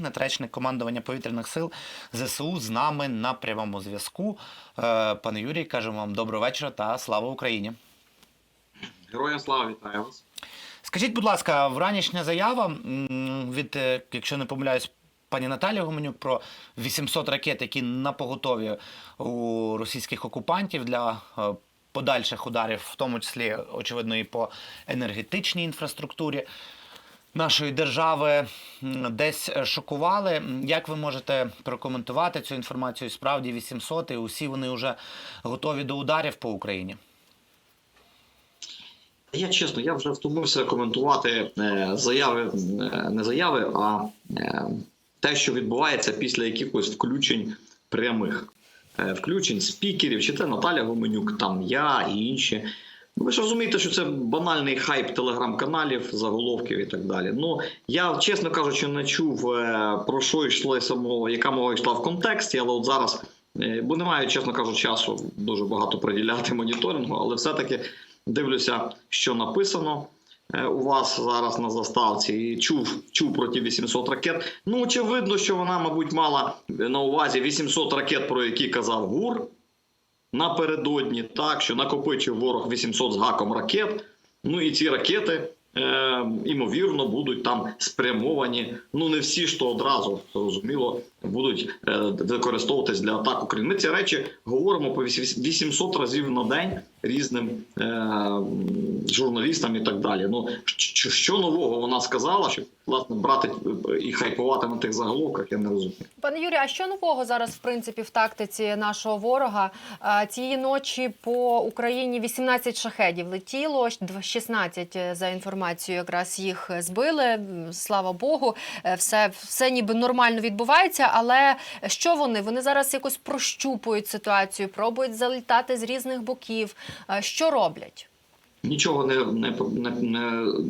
Стігнет, речник командування повітряних сил ЗСУ з нами на прямому зв'язку. Е, Пане Юрій, кажемо вам доброго вечора та слава Україні. Героям слава вітаю вас. Скажіть, будь ласка, вранішня заява від, е, якщо не помиляюсь, пані Наталі Гуменюк про 800 ракет, які на поготові у російських окупантів для е, подальших ударів, в тому числі, очевидно, і по енергетичній інфраструктурі. Нашої держави десь е, шокували. Як ви можете прокоментувати цю інформацію? Справді 800 і усі вони вже готові до ударів по Україні. Я чесно, я вже втомився коментувати е, заяви, е, не заяви, а те, що відбувається після якихось включень прямих включень спікерів, чи це Наталя Гоменюк, там я і інші. Ну, Ви ж розумієте, що це банальний хайп телеграм-каналів, заголовків і так далі. Ну я, чесно кажучи, не чув е, про що йшла самого, яка мова йшла в контексті, але от зараз, е, бо не маю, чесно кажучи, часу дуже багато приділяти моніторингу, але все-таки дивлюся, що написано е, у вас зараз на заставці, і чув, чув про ті 800 ракет. Ну, очевидно, що вона, мабуть, мала на увазі 800 ракет, про які казав ГУР напередодні, так що накопичив ворог 800 з гаком ракет. Ну і ці ракети, е, ймовірно, будуть там спрямовані. Ну не всі то одразу зрозуміло будуть е, використовуватись для атак України. Ми ці речі говоримо по 800 разів на день різним е, журналістам і так далі. Ну що, що нового вона сказала, щоб власне брати і хайпувати на тих заголовках, я не розумію. Пане Юрію, а що нового зараз в принципі в тактиці нашого ворога? Е, Цієї ночі по Україні 18 шахедів летіло, 16 е, за інформацією, якраз їх збили. Слава Богу, Е, все, все ніби нормально відбувається. Але що вони? Вони зараз якось прощупують ситуацію, пробують залітати з різних боків. Е, Що роблять? Нічого не, не, не, не,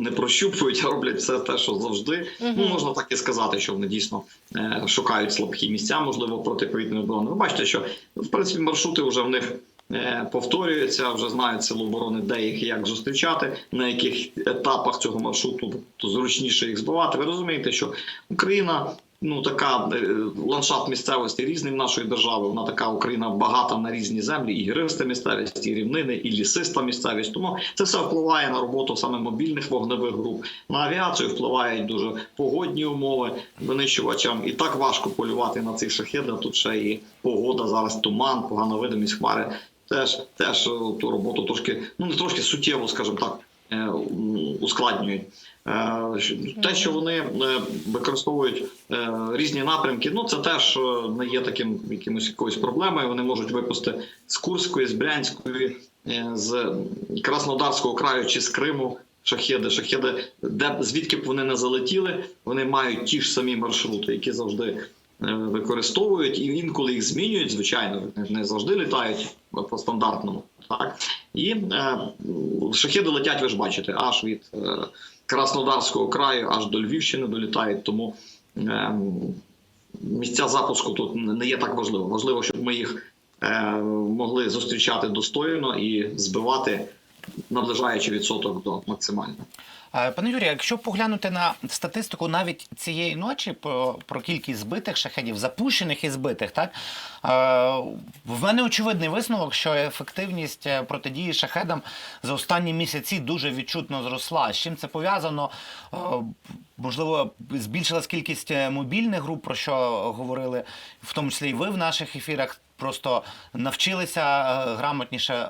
не прощупують, а роблять все те, що завжди. Мгм. Ну можна так і сказати, що вони дійсно е, шукають слабкі місця, можливо, протиповітряної оборони. Ви бачите, що в принципі маршрути вже в них е, повторюються, вже знають сили оборони, де їх як зустрічати, на яких етапах цього маршруту то зручніше їх збивати. Ви розумієте, що Україна. Ну, така е, ландшафт місцевості різний в нашої держави. Вона така Україна багата на різні землі, і гіриста місцевість, і рівнини, і лісиста місцевість. Тому це все впливає на роботу саме мобільних вогневих груп. На авіацію впливають дуже погодні умови винищувачам. І так важко полювати на цих шахедах. Тут ще і погода зараз туман, погана видимість хмари. Теж теж е, ту роботу трошки, ну не трошки суттєво, скажімо так, е, ускладнюють. Е, Те, що вони використовують різні напрямки, ну це теж не є таким якимось якоюсь проблемою. Вони можуть випустити з Курської, з Брянської, з Краснодарського краю чи з Криму. Шахеди, шахеди, де звідки б вони не залетіли, вони мають ті ж самі маршрути, які завжди використовують, і інколи їх змінюють. Звичайно, не завжди літають по стандартному. Так і е, шахеди летять, ви ж бачите, аж від е, Краснодарського краю, аж до Львівщини долітають. Тому е, місця запуску тут не є так важливо. Важливо, щоб ми їх е, могли зустрічати достойно і збивати, наближаючи відсоток до максимального. Е, Пане Юрію, якщо поглянути на статистику навіть цієї ночі про, про кількість збитих шахедів, запущених і збитих, так е, в мене очевидний висновок, що ефективність е, протидії шахедам за останні місяці дуже відчутно зросла. З чим це пов'язано? Можливо, збільшилась кількість мобільних груп, про що говорили, в тому числі і ви в наших ефірах. Просто навчилися грамотніше е,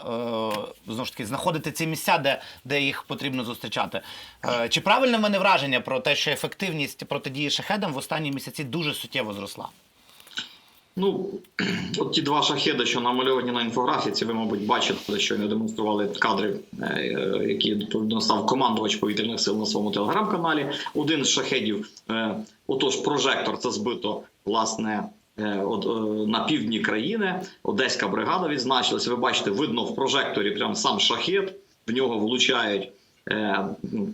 знову ж таки знаходити ці місця, де, де їх потрібно зустрічати. Е, чи правильне в мене враження про те, що ефективність протидії шахедам в останні місяці дуже суттєво зросла? Ну, от ті два шахеди, що намальовані на інфографіці, ви, мабуть, бачите, що не демонстрували кадри, е, які відповідно командувач повітряних сил на своєму телеграм-каналі. Один з шахедів, е, отож, прожектор, це збито власне. на півдні країни Одеська бригада відзначилася. Ви бачите, видно в прожекторі прям сам шахет, в нього влучають е,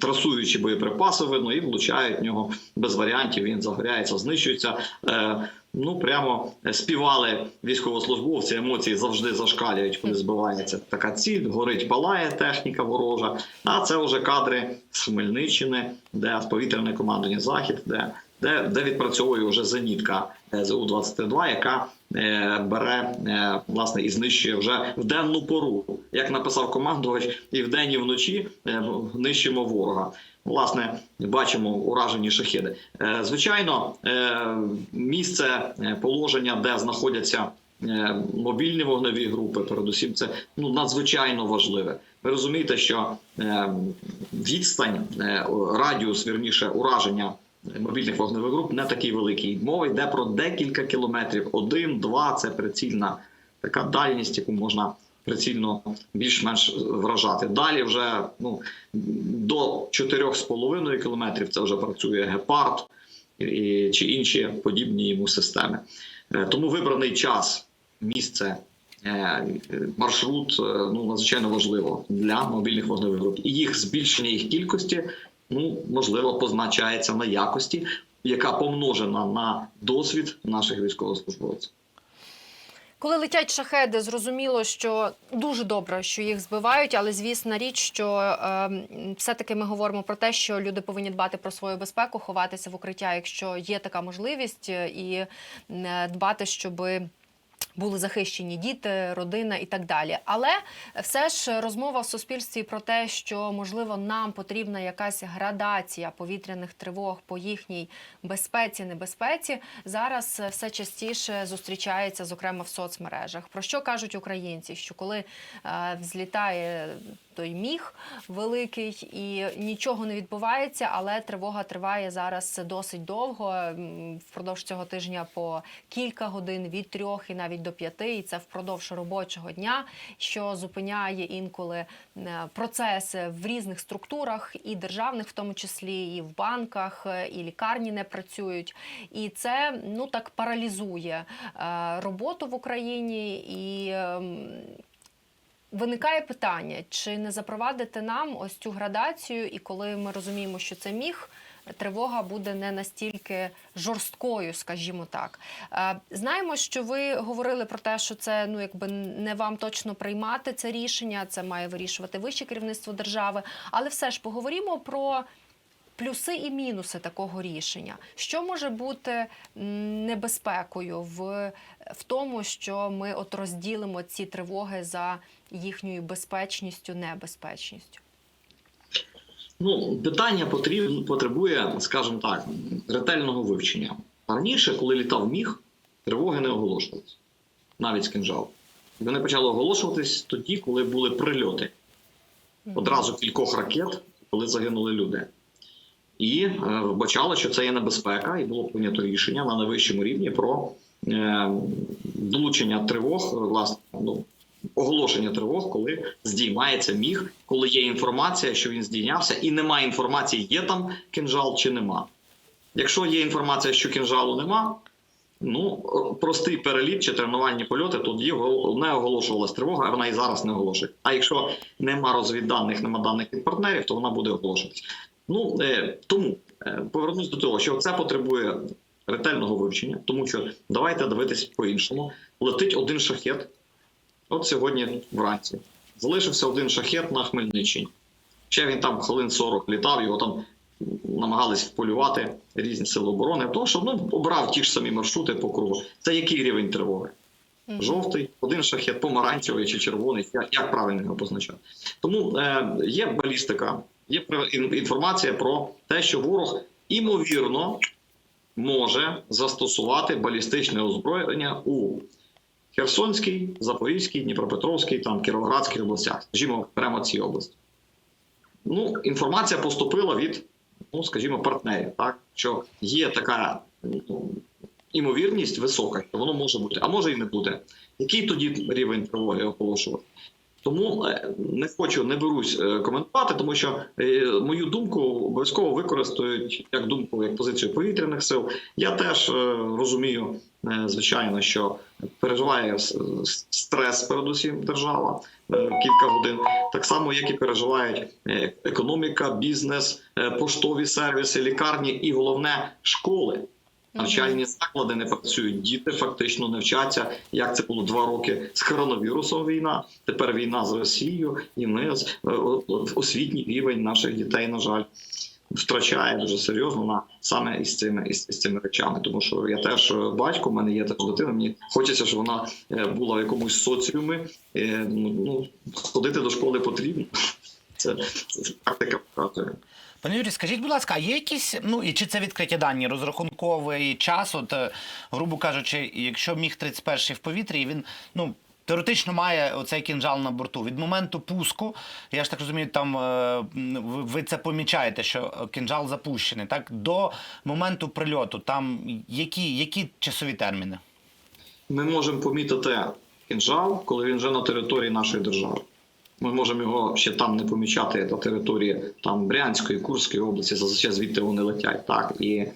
трасуючі боєприпаси, видно, і влучають в нього без варіантів. Він загоряється, знищується. Е, Ну прямо співали військовослужбовці. Емоції завжди зашкалюють, коли збивається така ціль. Горить, палає техніка ворожа. А це вже кадри з Хмельниччини, де повітряне командування Захід, де де, де відпрацьовує вже зенітка зу 22 яка е, бере е, власне і знищує вже в денну пору. Як написав командувач, і вдень, і вночі е, нищимо ворога. Власне, бачимо уражені шахіди. Е, Звичайно, е, місце е, положення, де знаходяться е, мобільні вогневі групи, передусім, це ну надзвичайно важливе. Ви розумієте, що е, відстань, е, радіус, вірніше, ураження мобільних вогневих груп не такий великий. Мова йде про декілька кілометрів. Один, два це прицільна така дальність, яку можна прицільно більш-менш вражати. Далі вже ну, до 4,5 кілометрів це вже працює гепард і, чи інші подібні йому системи. Е, Тому вибраний час, місце. е, Маршрут е, ну надзвичайно важливо для мобільних вогневих груп. І їх збільшення їх кількості ну можливо позначається на якості, яка помножена на досвід наших військовослужбовців. Коли летять шахеди, зрозуміло, що дуже добре, що їх збивають, але звісна річ, що е, все-таки ми говоримо про те, що люди повинні дбати про свою безпеку, ховатися в укриття, якщо є така можливість, е, і е, дбати, щоби. Були захищені діти, родина і так далі. Але все ж розмова в суспільстві про те, що можливо нам потрібна якась градація повітряних тривог по їхній безпеці, небезпеці, зараз все частіше зустрічається, зокрема в соцмережах. Про що кажуть українці? Що коли е, взлітає той міг великий і нічого не відбувається, але тривога триває зараз досить довго. Впродовж цього тижня по кілька годин від трьох і навіть до п'яти, і це впродовж робочого дня, що зупиняє інколи е, процеси в різних структурах, і державних, в тому числі, і в банках, е, і лікарні не працюють. І це ну так паралізує е, роботу в Україні і. Виникає питання, чи не запровадити нам ось цю градацію, і коли ми розуміємо, що це міг, тривога буде не настільки жорсткою, скажімо так. Е, Знаємо, що ви говорили про те, що це ну якби не вам точно приймати це рішення, це має вирішувати вище керівництво держави. Але все ж поговоримо про плюси і мінуси такого рішення. Що може бути небезпекою в, в тому, що ми от розділимо ці тривоги за їхньою безпечністю, небезпечністю? Ну, питання потрібно потребує, скажімо так, ретельного вивчення. Раніше, коли літав міг, тривоги не оголошувалися, навіть з кинжалу. Вони почали оголошуватись тоді, коли були прильоти. Одразу кількох ракет, коли загинули люди. І е, вбачали, що це є небезпека, і було прийнято рішення на найвищому рівні про е, долучення тривог, власне, ну, оголошення тривог, коли здіймається міг, коли є інформація, що він здійнявся, і немає інформації, є там кінжал чи нема. Якщо є інформація, що кінжалу нема, ну простий переліт чи тренувальні польоти, тоді не оголошувалась тривога, вона і зараз не оголошує. А якщо нема розвідданих, нема даних від партнерів, то вона буде оголошуватись. Ну е, тому е, повернусь до того, що це потребує ретельного вивчення, тому що давайте дивитись по-іншому. Летить один шахет. От сьогодні вранці. Залишився один шахет на Хмельниччині. Ще він там хвилин 40 літав, його там намагались вполювати різні сили оборони, тому що ну, обрав ті ж самі маршрути по кругу. Це який рівень тривоги? Жовтий, один шахет, помаранчевий чи червоний, як, як правильно його позначати. Тому е, є балістика, є інформація про те, що ворог імовірно може застосувати балістичне озброєння у Херсонській, Запорізькій, Дніпропетровській, там Кіровоградській областях, скажімо, прямо ці області. Ну, інформація поступила від, ну, скажімо, партнерів, так що є така ну, імовірність висока, що воно може бути, а може і не буде. Який тоді рівень тривоги оголошувати? Тому е, не хочу, не берусь е, коментувати, тому що е, мою думку обов'язково використають як думку, як позицію повітряних сил. Я теж розумію, звичайно, що переживає стрес, передусім держава кілька годин, так само, як і переживають економіка, бізнес, поштові сервіси, лікарні і головне школи. Навчальні заклади не працюють, діти фактично не вчаться. Як це було два роки з коронавірусом війна, тепер війна з Росією, і ми з- е, освітній рівень наших дітей, на жаль, втрачає дуже серйозно на саме із цими із, із цими речами. Тому що я теж е, батько, в мене є така дитина. Мені хочеться, щоб вона е, була в якомусь соціумі. Ну ну, ходити до школи потрібно. Це, це практика показує. Пане Юрій, скажіть, будь ласка, є якісь, ну і чи це відкриті дані, розрахунковий час? От, е, грубо кажучи, якщо міг 31 в повітрі, він ну. Теоретично має оцей кінжал на борту. Від моменту пуску, я ж так розумію, там е, ви це помічаєте, що кінжал запущений. Так до моменту прильоту, там які, які часові терміни? Ми можемо помітити кінжал, коли він вже на території нашої держави. Ми можемо його ще там не помічати на території там Брянської, Курської області, зазвичай звідти вони летять. Так і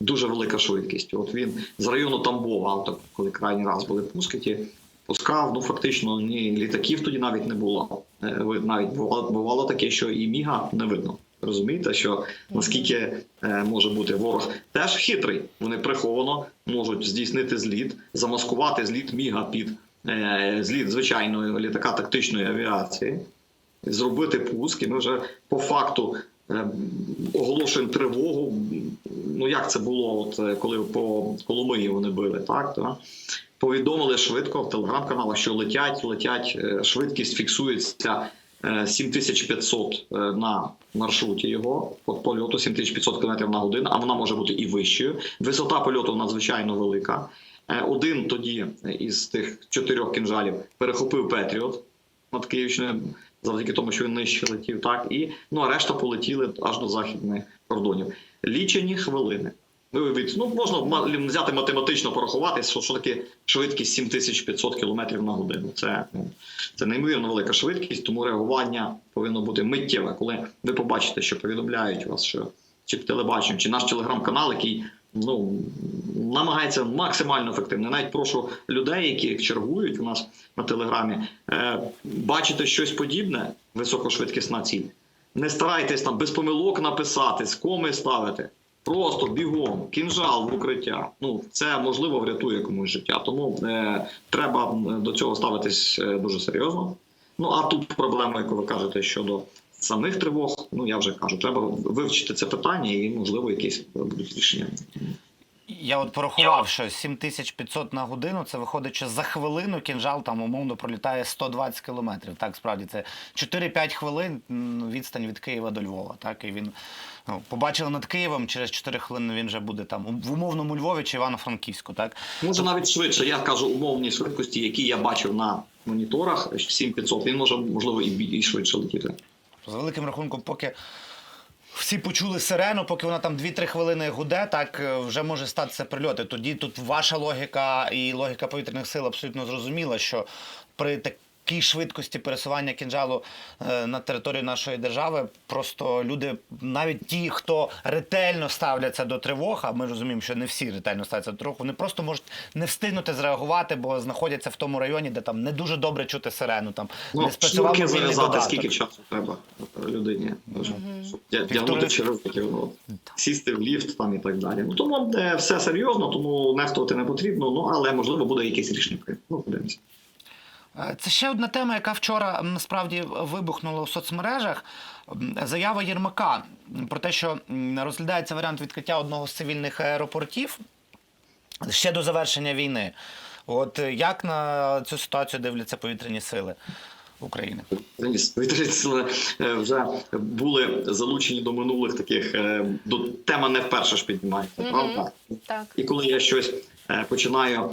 дуже велика швидкість. От він з району Тамбова, так, коли крайній раз були пуски, ті пускав. Ну фактично ні літаків тоді навіть не було. Е, Навіть бувало, бувало таке, що і міга не видно. Розумієте, що наскільки е, може бути ворог теж хитрий. Вони приховано можуть здійснити зліт, замаскувати зліт міга під зліт звичайної літака тактичної авіації, зробити пуск, і ми вже по факту е, оголошуємо тривогу. Ну як це було, от е, коли по Коломиї вони били, так? так? Повідомили швидко в телеграм-каналах, що летять, летять, е, швидкість фіксується е, 7500 е, на маршруті його по польоту 7500 км на годину, а вона може бути і вищою. Висота польоту надзвичайно велика. Е, Один тоді із тих чотирьох кінжалів перехопив Петріот над Київщиною, завдяки тому, що він нижче летів. Так і ну а решта полетіли аж до західних кордонів. Лічені хвилини. Ви ну можна взяти математично порахувати, що, що таке швидкість 7500 км на годину. Це, ну, це неймовірно велика швидкість, тому реагування повинно бути миттєве. Коли ви побачите, що повідомляють вас, що чи телебачення, чи наш телеграм-канал, який ну намагається максимально ефективно. Навіть прошу людей, які чергують у нас на телеграмі, е, бачити щось подібне, високошвидкісна ціль. Не старайтесь там без помилок написати, з коми ставити. Просто бігом, кінжал в укриття. Ну це можливо врятує комусь життя. Тому е, треба до цього ставитись е, дуже серйозно. Ну а тут проблема, яку ви кажете щодо самих тривог. Ну я вже кажу, треба вивчити це питання і можливо якісь будуть рішення. Я от порахував, що 7500 на годину це виходить, що за хвилину кінжал там умовно пролітає 120 кілометрів. Так, справді це 4-5 хвилин відстань від Києва до Львова. Так, і він ну, побачили над Києвом, через 4 хвилини він вже буде там в умовному Львові чи Івано-Франківську. Так, Може навіть швидше. Я кажу умовні швидкості, які я бачив на моніторах 7500, Він може можливо і швидше летіти. З великим рахунком, поки. Всі почули сирену, поки вона там 2-3 хвилини гуде, так е, вже може статися прильоти. Тоді тут ваша логіка і логіка повітряних сил абсолютно зрозуміла, що при такій швидкості пересування кінжалу е, на територію нашої держави, просто люди, навіть ті, хто ретельно ставляться до тривог, а ми розуміємо, що не всі ретельно ставляться до тривог, вони просто можуть не встигнути зреагувати, бо знаходяться в тому районі, де там не дуже добре чути сирену. Там Ну, не спрацював зав'язати, скільки часу треба людині, дягнути черевики, ну, сісти в ліфт там і так далі. Ну тому е, все серйозно, тому нехтувати не потрібно. Ну але можливо буде якесь рішення. Ну подивимося. Е, Це ще одна тема, яка вчора насправді вибухнула у соцмережах. Заява Єрмака про те, що розглядається варіант відкриття одного з цивільних аеропортів ще до завершення війни. От е, як на цю ситуацію дивляться повітряні сили України? Повітряні сили е, вже були залучені до минулих таких до тема не вперше ж піднімається, Мгм. правда? Так. І коли я щось починаю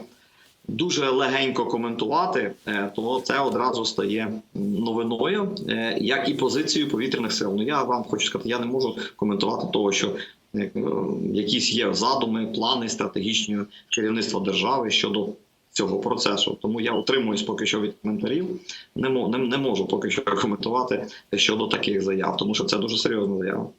дуже легенько коментувати, е, то це одразу стає новиною, е, як і позицією повітряних сил. Ну я вам хочу сказати, я не можу коментувати того, що е, якісь є задуми, плани стратегічні керівництва держави щодо. Цього процесу, тому я утримуюсь поки що від коментарів. Не, не, не можу поки що коментувати щодо таких заяв, тому що це дуже серйозна заява.